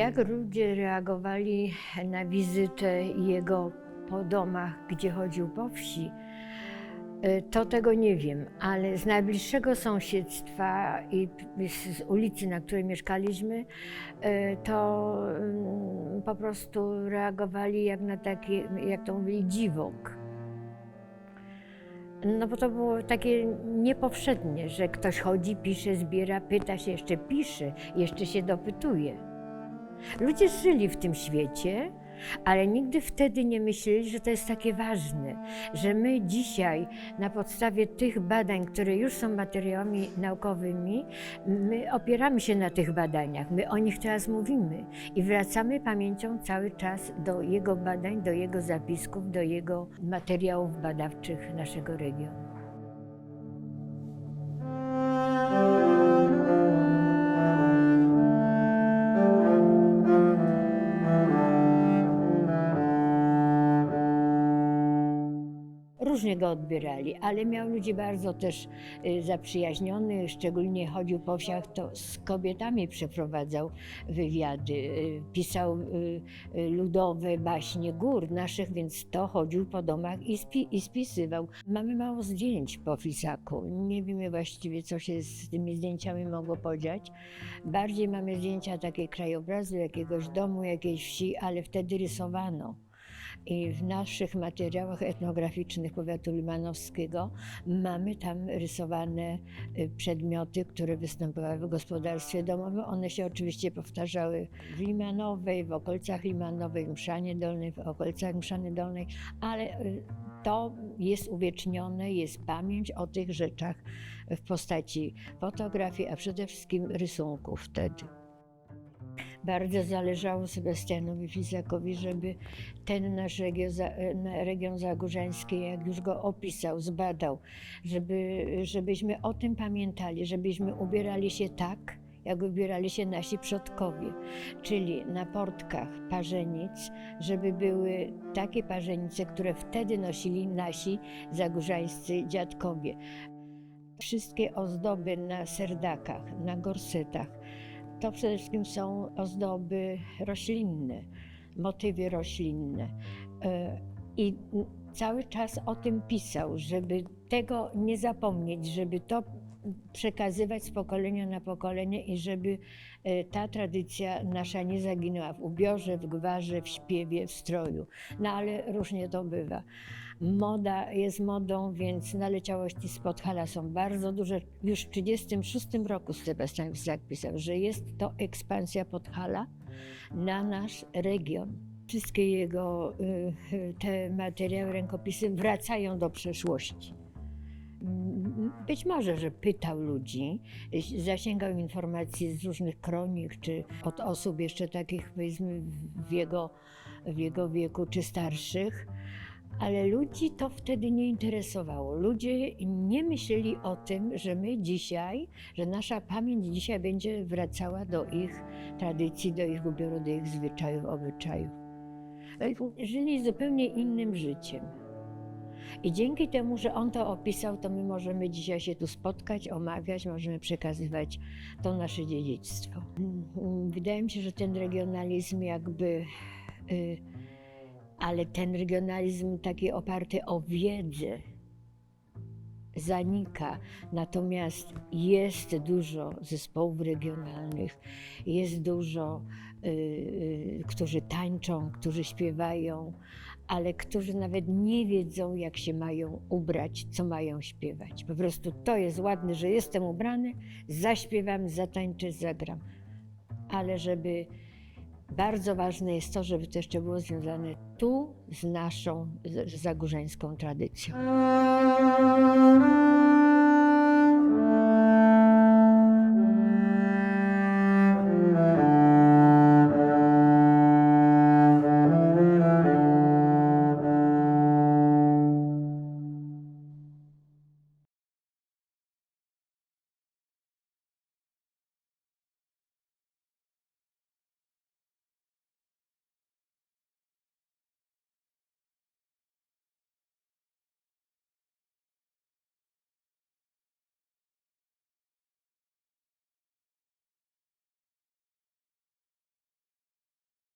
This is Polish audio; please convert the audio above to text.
Jak ludzie reagowali na wizytę jego po domach, gdzie chodził po wsi, y, to tego nie wiem, ale z najbliższego sąsiedztwa i z ulicy, na której mieszkaliśmy, y, to mm, po prostu reagowali jak na taki, jak to mówili, dziwok. No bo to było takie niepowszednie, że ktoś chodzi, pisze, zbiera, pyta się, jeszcze pisze, jeszcze się dopytuje. Ludzie żyli w tym świecie, ale nigdy wtedy nie myśleli, że to jest takie ważne, że my dzisiaj na podstawie tych badań, które już są materiałami naukowymi, my opieramy się na tych badaniach, my o nich teraz mówimy i wracamy pamięcią cały czas do jego badań, do jego zapisków, do jego materiałów badawczych naszego regionu. Różnie go odbierali, ale miał ludzi bardzo też y, zaprzyjaźnionych, szczególnie chodził po wsiach, to z kobietami przeprowadzał wywiady, y, pisał y, ludowe baśnie gór naszych, więc to chodził po domach i, spi, i spisywał. Mamy mało zdjęć po Fisaku, nie wiemy właściwie, co się z tymi zdjęciami mogło podziać. Bardziej mamy zdjęcia takiej krajobrazu, jakiegoś domu, jakiejś wsi, ale wtedy rysowano. I w naszych materiałach etnograficznych powiatu limanowskiego mamy tam rysowane y, przedmioty, które występowały w gospodarstwie domowym. One się oczywiście powtarzały w Limanowej, w okolicach Limanowej, w Mszanie Dolnej, w okolicach Mszany Dolnej, ale y, to jest uwiecznione, jest pamięć o tych rzeczach w postaci fotografii, a przede wszystkim rysunków wtedy. Bardzo zależało Sebastianowi Fisakowi, żeby ten nasz region, na- region zagórzański, jak już go opisał, zbadał, żeby, żebyśmy o tym pamiętali, żebyśmy ubierali się tak, jak ubierali się nasi przodkowie, czyli na portkach parzenic, żeby były takie parzenice, które wtedy nosili nasi zagórzańscy dziadkowie. Wszystkie ozdoby na serdakach, na gorsetach, to przede wszystkim są ozdoby roślinne, motywy roślinne. E, I cały czas o tym pisał, żeby tego nie zapomnieć, żeby to przekazywać z pokolenia na pokolenie i żeby e, ta tradycja nasza nie zaginęła w ubiorze, w gwarze, w śpiewie, w stroju. No ale różnie to bywa. Moda jest modą, więc naleciałości z Podhala są bardzo duże. Już w 1936 roku Sebastian Fisak pisał, że jest to ekspansja Podhala na nasz region. Wszystkie jego y, te materiały, rękopisy wracają do przeszłości. Mm, Być może, że pytał ludzi, zasięgał informacji z różnych kronik, czy od osób jeszcze takich, powiedzmy, w jego, w jego wieku, czy starszych, ale ludzi to wtedy nie interesowało. Ludzie nie myśleli o tym, że my dzisiaj, że nasza pamięć dzisiaj będzie wracała do ich tradycji, do ich ubioru, do ich zwyczajów, obyczajów. Żyli zupełnie innym życiem. I dzięki temu, że on to opisał, to my możemy dzisiaj się tu spotkać, omawiać, możemy przekazywać to nasze dziedzictwo. Mm, Wydaje mi się, że ten regionalizm jakby, y, ale ten regionalizm taki oparty o wiedzę zanika. Natomiast jest dużo zespołów regionalnych, jest dużo, y, y, którzy tańczą, którzy śpiewają, ale którzy nawet nie wiedzą, jak się mają ubrać, co mają śpiewać. Po prostu to jest ładne, że jestem ubrany, zaśpiewam, zatańczę, zagram. Ale żeby bardzo ważne jest to, żeby to jeszcze było związane tu z naszą z- tradycją.